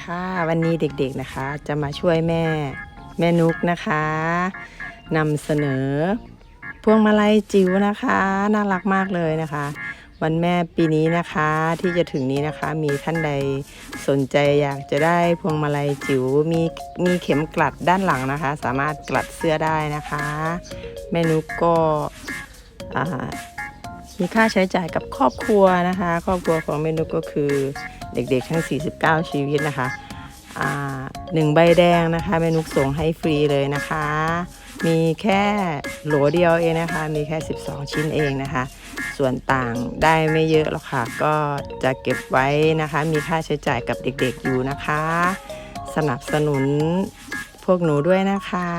ค่ะวันนี้เด็กๆนะคะ จะมาช่วยแม่แม่นุกนะคะนำเสนอ พวงมาลัยจิ๋วนะคะ น่ารักมากเลยนะคะ วันแม่ปีนี้นะคะที่จะถึงนี้นะคะ มีท่านใดสนใจอยากจะได้พวงมาลัยจิ๋วมีมีเข็มกลัดด้านหลังนะคะ สามารถกลัดเสื้อได้นะคะ แม่นุกก็อ่า มีค่าใช้จ่ายกับครอบครัวนะคะ ครอบครัวของแม่นุก็คือเด็กๆ ทั้ง 49 ชีวิตนะคะหนึ่งใบแดงนะคะแม่นุกส่งให้ฟรีเลยนะคะ มีแค่โหลเดียวเองนะคะ มีแค่ 12 ชิ้นเองนะคะ ส่วนต่างได้ไม่เยอะหรอกค่ะ ก็จะเก็บไว้นะคะ มีค่าใช้จ่ายกับเด็กๆอยู่นะคะ สนับสนุนพวกหนูด้วยนะคะ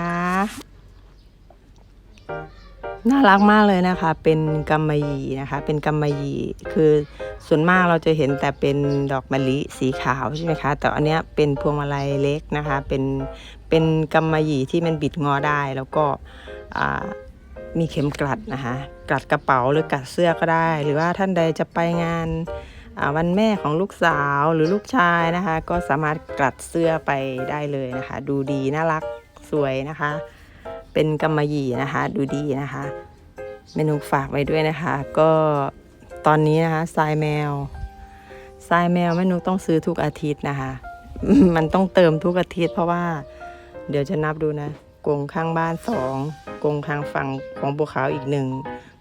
น่ารักมากเลยนะคะ เป็นกำมะหยี่นะคะ เป็นกำมะหยี่คือส่วนมากเราจะเห็นแต่เป็นดอกมะลิสีขาวใช่ไหมคะ แต่อันเนี้ยเป็นพวงมาลัยเล็กนะคะ เป็นเป็นกำมะหยี่ที่มันบิดงอได้ แล้วก็มีเข็มกลัดนะคะ กลัดกระเป๋าหรือกลัดเสื้อก็ได้ หรือว่าท่านใดจะไปงานวันแม่ของลูกสาวหรือลูกชายนะคะ ก็สามารถกลัดเสื้อไปได้เลยนะคะ ดูดีน่ารักสวยนะคะ เป็นกำมะหยี่นะคะ ดูดีนะคะ เมนูฝากไว้ด้วยนะคะ ก็ตอนนี้นะคะทรายแมวทรายแมวแม่นุกต้องซื้อทุกอาทิตย์นะคะ มันต้องเติมทุกอาทิตย์เพราะว่า เดี๋ยวจะนับดูนะกงข้างบ้านสองกรงทางฝั่งของบัวขาวอีกหนึ่ง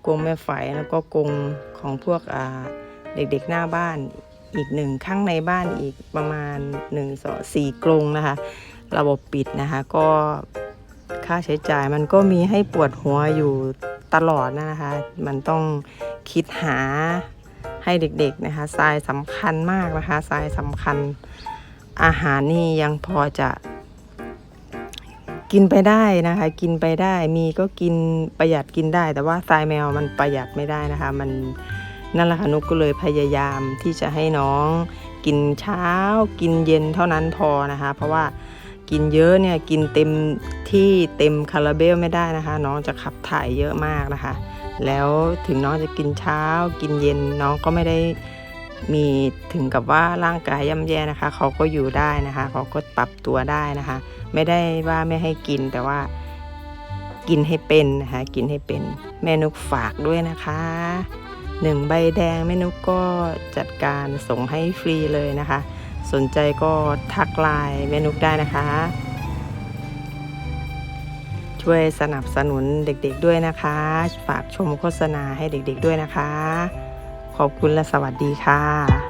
กงแม่ไฝแล้วก็กงของพวกเด็กๆหน้าบ้านอีกหนึ่งข้างในบ้านอีกประมาณหนึ่งสองสี่กรงนะคะ ระบบปิดนะคะ ก็ ค่าใช้จ่ายมันก็มีให้ปวดหัวอยู่ตลอดนะคะ มันต้องคิดหาให้เด็กๆนะคะทรายสำคัญมากนะคะทรายสำคัญอาหารนี่ยังพอจะ กินไปได้นะคะ กินไปได้มีก็กินประหยัดกินได้ แต่ว่าทรายแมวมันประหยัดไม่ได้นะคะ มันนั่นแหละค่ะนุกก็เลยพยายามที่จะให้น้องกินเช้ากินเย็นเท่านั้นพอนะคะ เพราะว่า กินเยอะเนี่ยกินเต็มที่เต็มคาราเบลไม่ได้นะคะ น้องจะขับถ่ายเยอะมากนะคะ แล้วถึงน้องจะกินเช้า กินเย็นน้องก็ไม่ได้มีถึงกับว่าร่างกายย่ำแย่นะคะ เขาก็อยู่ได้นะคะเขาก็ปรับตัวได้นะคะ ไม่ได้ว่าไม่ให้กินแต่ว่ากินให้เป็นนะคะกินให้เป็นแม่นุกฝากด้วยนะคะหนึ่งใบแดงแม่นุกก็จัดการส่งให้ฟรีเลยนะคะ สนใจก็ทักไลน์แม่นุกได้นะคะ ช่วยสนับสนุนเด็กๆด้วยนะคะ ฝากชมโฆษณาให้เด็กๆด้วยนะคะ ขอบคุณและสวัสดีค่ะ